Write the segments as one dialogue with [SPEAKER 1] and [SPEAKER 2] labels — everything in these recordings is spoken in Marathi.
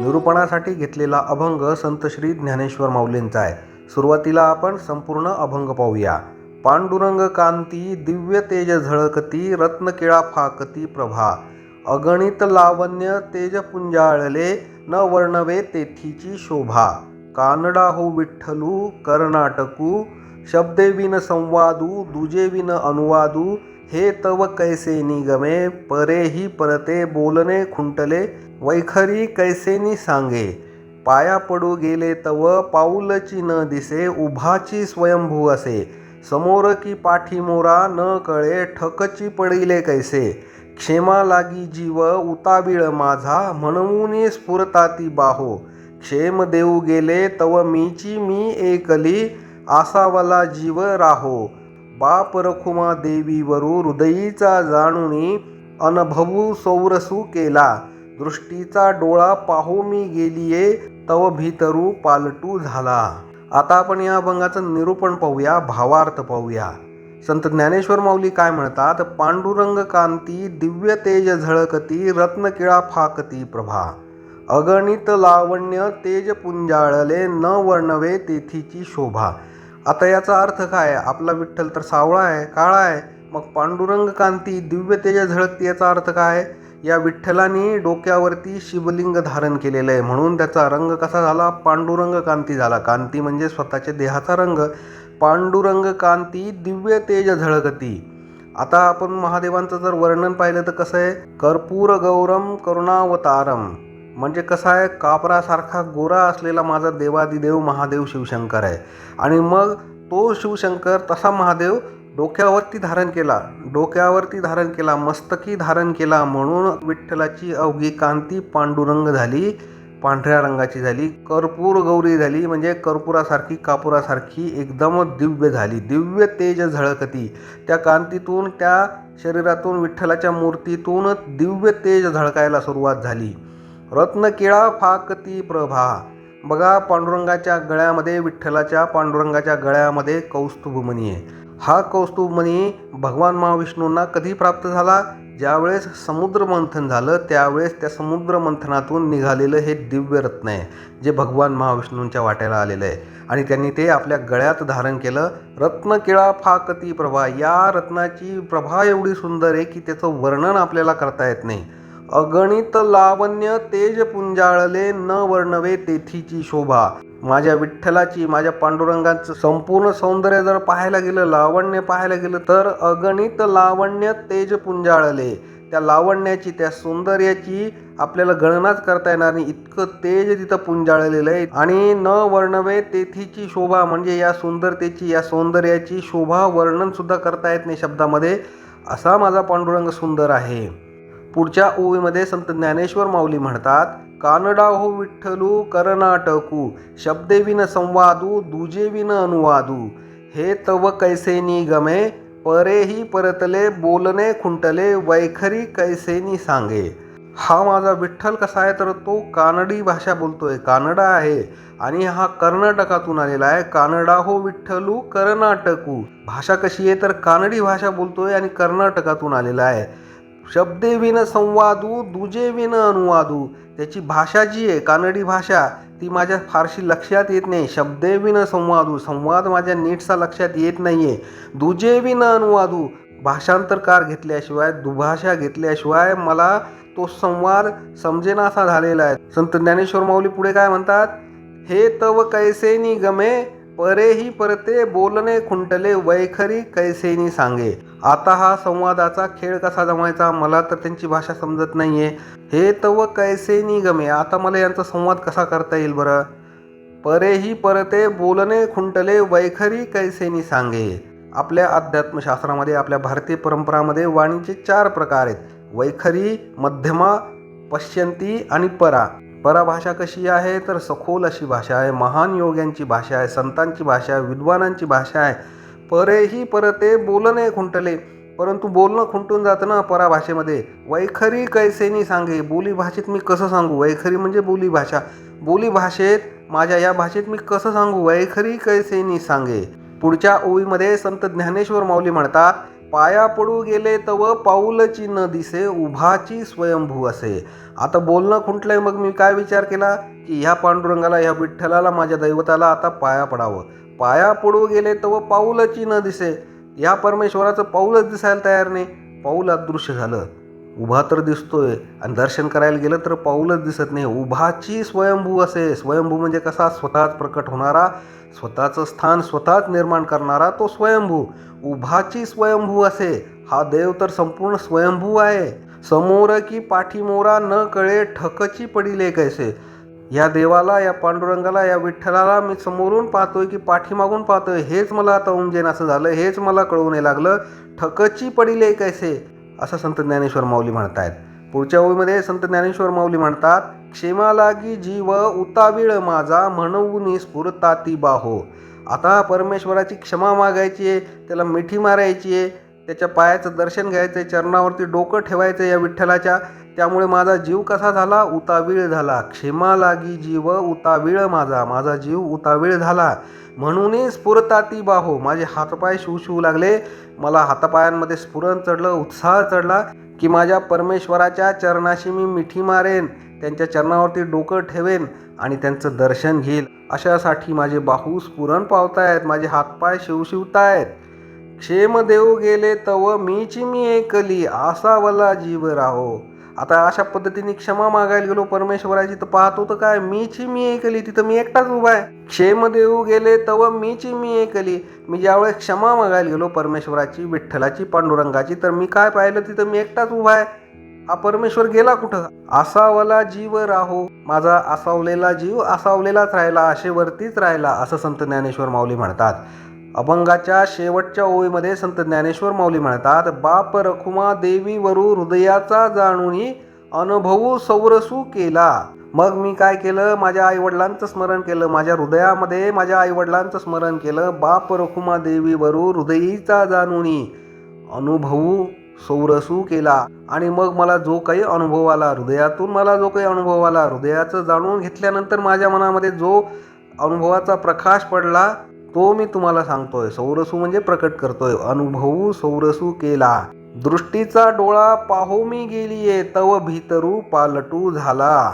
[SPEAKER 1] निरूपणासाठी घेतलेला अभंग संत श्री ज्ञानेश्वर माऊलींचा आहे. सुरुवातीला आपण संपूर्ण अभंग पाहूया. पांडुरंग कांती दिव्य तेज झळकती रत्नकिळा फाकती प्रभा. अगणित लावण्य तेज पुंजाळले न वर्णवे तेथीची शोभा. कानडा हो विठ्ठलू कर्नाटकू शब्दे विन संवादू दुजे विन अनुवादू हे तव कैसे निगमे परेही परते बोलणे खुंटले वैखरी कैसेनी सांगे पाया पडू गेले तव पाऊलची न दिसे उभाची स्वयंभू असे समोर की पाठी मोरा न कळे ठकची पडिले कैसे क्षेमा लागी जीव उताविळ माझा म्हणून स्फुरताती बाहो क्षेम देऊ गेले तव मीची मी एकली आसावला जीव राहो. बाप रखुमा देवीवरू हृदयीचा जाणुनी अनभवू सौरसू केला. दृष्टीचा डोळा पाहू मी गेलीये तव भीतरू पालटू झाला. आता आपण या अभंगाचं निरूपण पाहूया भावार्थ पाहूया. संत ज्ञानेश्वर माऊली काय म्हणतात? पांडुरंग कांती दिव्य तेज झळकती रत्नकिळा फाकती प्रभा. अगणित लावण्य तेज पुंजाळले न वर्णवे तेथीची शोभा. आता याचा अर्थ काय? आपला विठ्ठल तर सावळा आहे काळा आहे. मग पांडुरंग कांती दिव्य तेज झळकती याचा अर्थ काय? या विठ्ठलाने डोक्यावरती शिवलिंग धारण केलेलं आहे. म्हणून त्याचा रंग कसा झाला? पांडुरंग कांती झाला. कांती म्हणजे स्वतःच्या देहाचा रंग. पांडुरंग कांती दिव्य तेज झळकती. आता आपण महादेवांचं जर वर्णन पाहिलं तर कसं आहे? कर्पूर गौरम करुणावतारम. म्हणजे कसं आहे कापरासारखा गोरा असलेला माझा देवादिदेव महादेव शिवशंकर आहे. आणि मग तो शिवशंकर तसा महादेव डोक्यावरती धारण केला. डोक्यावरती धारण केला मस्तकी धारण केला म्हणून विठ्ठलाची अवघी कांती पांडुरंग झाली पांढऱ्या रंगाची झाली कर्पूर गौरी झाली म्हणजे कर्पुरासारखी कापुरासारखी एकदम दिव्य झाली. दिव्य तेज झळकती. त्या कांतीतून त्या शरीरातून विठ्ठलाच्या मूर्तीतून दिव्य तेज झळकायला सुरुवात झाली. रत्नकिळा फाकती प्रभा. बघा पांडुरंगाच्या गळ्यामध्ये विठ्ठलाच्या पांडुरंगाच्या गळ्यामध्ये कौस्तुभमणी आहे हा कौस्तुभमणी भगवान महाविष्णूंना कधी प्राप्त झाला? ज्यावेळेस समुद्र मंथन झालं त्यावेळेस त्या समुद्र मंथनातून निघालेलं हे दिव्य रत्न आहे जे भगवान महाविष्णूंच्या वाट्याला आलेलं आहे. आणि त्यांनी ते आपल्या गळ्यात धारण केलं. रत्नकिळा फाकती प्रभा. या रत्नाची प्रभा एवढी सुंदर आहे की त्याचं वर्णन आपल्याला करता येत नाही. अगणित लावण्य तेज पुंजाळले न वर्णवे तेथीची शोभा. माझ्या विठ्ठलाची माझ्या पांडुरंगाचं संपूर्ण सौंदर्य जर पाहायला गेलं लावण्य पाहायला गेलं तर अगणित लावण्य तेज पुंजाळले. त्या लावण्याची त्या सौंदर्याची आपल्याला गणनाच करता येणार नाही. इतकं तेज तिथं पुंजाळलेलं आहे. आणि न वर्णवे तेथीची शोभा म्हणजे या सुंदरतेची या सौंदर्याची शोभा वर्णनसुद्धा करता येत नाही शब्दामध्ये. असा माझा पांडुरंग सुंदर आहे. पुढच्या ओवीमध्ये संत ज्ञानेश्वर माऊली म्हणतात कानडा हो विठ्ठलू कर्नाटकू शब्देविन संवादू दुजेविन अनुवादू. हे तव कैसेनी गमे परेही परतले बोलणे खुंटले वैखरी कैसेनी सांगे. हा माझा विठ्ठल कसा आहे तर तो कानडी भाषा बोलतोय कानडा आहे. आणि हा कर्नाटकातून आलेला आहे कानडा हो विठ्ठलू कर्नाटकू. भाषा कशी आहे तर कानडी भाषा बोलतोय आणि कर्नाटकातून आलेला आहे. शब्दे विन संवादू दुजे विन अनुवादू. त्याची भाषा जी आहे कानडी भाषा ती माझ्या फारशी लक्षात येत नाही. शब्दे विन संवादू संवाद माझ्या नीटचा लक्षात येत नाही आहे दुजे विन अनुवादू भाषांतरकार घेतल्याशिवाय दुभाषा घेतल्याशिवाय मला तो संवाद समजेनासा झालेला आहे. संत ज्ञानेश्वर माऊली पुढे काय म्हणतात? हे तव कैसेनी गमे परेही परते बोलणे खुंटले वैखरी कैसेनी सांगे. आता हा संवादाचा खेळ कसा जमायचा मला तर त्यांची भाषा समजत नाहीये. हे तव कैसेनी गमे. आता मला यांचा संवाद कसा करता येईल बरं? परेही परते बोलणे खुंटले वैखरी कैसेनी सांगे. आपल्या अध्यात्मशास्त्रामध्ये आपल्या भारतीय परंपरामध्ये वाणीचे चार प्रकार आहेत. वैखरी मध्यमा पश्यंती आणि परा. पराभाषा कशी आहे? तर सखोल अशी भाषा आहे. महान योग्यांची भाषा आहे. संतांची भाषा आहे. विद्वानांची भाषा आहे. परेही परते बोलणे खुंटले. परंतु बोलणं खुंटून जातं ना पराभाषेमध्ये. वैखरी कैसेनी सांगे. बोली भाषेत मी कसं सांगू? वैखरी म्हणजे बोली भाषा. बोली भाषेत माझ्या या भाषेत मी कसं सांगू? वैखरी कैसेनी सांगे. पुढच्या ओळीमध्ये संत ज्ञानेश्वर माऊली म्हणतात पाया पडू गेले तव पाऊलची न दिसे उभाची स्वयंभू असे. आता बोलणं खुंटलंय मग मी काय विचार केला? की ह्या पांडुरंगाला ह्या विठ्ठलाला माझ्या दैवताला आता पाया पडावं. पाया पडू गेले तव पाऊलची न दिसे. ह्या परमेश्वराचं पाऊलच दिसायला तयार नाही. पाऊल अदृश्य झालं. उभा तर दिसतोय. आणि दर्शन करायला गेलं तर पाऊलच दिसत नाही. उभाची स्वयंभू असे. स्वयंभू म्हणजे कसा? स्वतःच प्रकट होणारा स्वतःचं स्थान स्वतःच निर्माण करणारा तो स्वयंभू. उभाची स्वयंभू असे. हा देव तर संपूर्ण स्वयंभू आहे. समोर की पाठीमोरा न कळे ठकची पडिले कैसे या देवाला या पांडुरंगाला या विठ्ठलाला मी समोरून पाहतोय की पाठीमागून पाहतोय. हेच मला आता उमजेन असं झालं. हेच मला कळवणे नाही लागलं. ठकची पडिले कैसे असं संत ज्ञानेश्वर माऊली म्हणतायत. पुढच्या ओळीमध्ये संत ज्ञानेश्वर माऊली म्हणतात क्षेमालागी जीव उतावीळ माझा म्हणून स्फुरताती बाहो. आता परमेश्वराची क्षमा मागायची आहे त्याला मिठी मारायची आहे त्याच्या पायाचं दर्शन घ्यायचं आहे चरणावरती डोकं ठेवायचं या विठ्ठलाच्या त्यामुळे माझा जीव कसा झाला? उतावीळ झाला. क्षेमा लागी जीव उतावीळ माझा. माझा जीव उतावीळ झाला. म्हणूनही स्फुरताती बाहो. माझे हातपाय शिवशिवू लागले. मला हातापायांमध्ये स्फुरण चढलं उत्साह चढला की माझ्या परमेश्वराच्या चरणाशी मी मिठी मारेन त्यांच्या चरणावरती डोकं ठेवेन आणि त्यांचं दर्शन घेईल. अशासाठी माझे बाहू स्फुरण पावतायत माझे हातपाय शिवशिवतायत. क्षेम देऊ गेले तव मीची मी एकली. आसावला जीव राहो. आता अशा पद्धतीने क्षमा मागायला गेलो परमेश्वराची तर पाहतो तर काय? मीची मी एकली तिथं मी एकटाच उभा आहे. क्षेम देऊ गेले तव मीची मी एकली. मी ज्यावेळेस क्षमा मागायला गेलो परमेश्वराची विठ्ठलाची पांडुरंगाची तर मी काय पाहिलं? तिथं मी एकटाच उभा आहे. हा परमेश्वर गेला कुठं? आसावला जीव राहो. माझा आसावलेला जीव आसावलेलाच राहिला आशेवरतीच राहिला असं संत ज्ञानेश्वर माऊली म्हणतात. अभंगाच्या शेवटच्या ओळीमध्ये संत ज्ञानेश्वर माऊली म्हणतात बाप रखुमा देवी वरू हृदयाचा जाणूनी अनुभवू सौरसू केला. मग मी काय केलं? माझ्या आईवडिलांचं स्मरण केलं माझ्या हृदयामध्ये माझ्या आईवडिलांचं स्मरण केलं बाप रखुमा देवी वरू हृदयीचा जाणूनी अनुभवू सौरसू केला. आणि मग मला जो काही अनुभव आला हृदयातून मला जो काही अनुभव आला हृदयाचं जाणून घेतल्यानंतर माझ्या मनामध्ये जो अनुभवाचा प्रकाश पडला तो मी तुम्हाला सांगतोय. सौरसू म्हणजे प्रकट करतोय. अनुभवू सौरसू केला. दृष्टीचा डोळा पाहो मी गेलीये तव भीतरू पालटू झाला.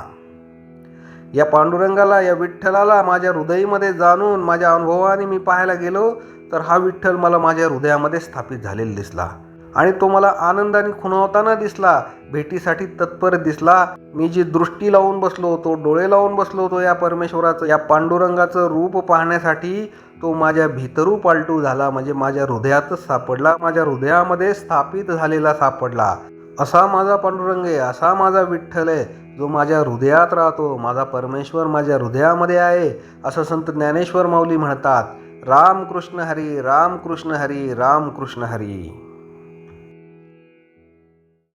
[SPEAKER 1] या पांडुरंगाला या विठ्ठलाला माझ्या हृदयमध्ये जाणून माझ्या अनुभवाने मी पाहायला गेलो तर हा विठ्ठल मला माझ्या हृदयामध्ये स्थापित झालेला दिसला. आणि तो मला आनंदाने खुणावताना दिसला. भेटीसाठी तत्पर दिसला. मी जी दृष्टी लावून बसलो होतो डोळे लावून बसलो होतो या परमेश्वराचं या पांडुरंगाचं रूप पाहण्यासाठी तो माझ्या भीतरू पालटू झाला म्हणजे माझ्या हृदयातच सापडला माझ्या हृदयामध्ये स्थापित झालेला सापडला. असा माझा पांडुरंग आहे असा माझा विठ्ठल आहे जो माझ्या हृदयात राहतो माझा परमेश्वर माझ्या हृदयामध्ये आहे असं संत ज्ञानेश्वर माऊली म्हणतात. राम कृष्ण हरी राम कृष्ण हरी राम कृष्ण हरी.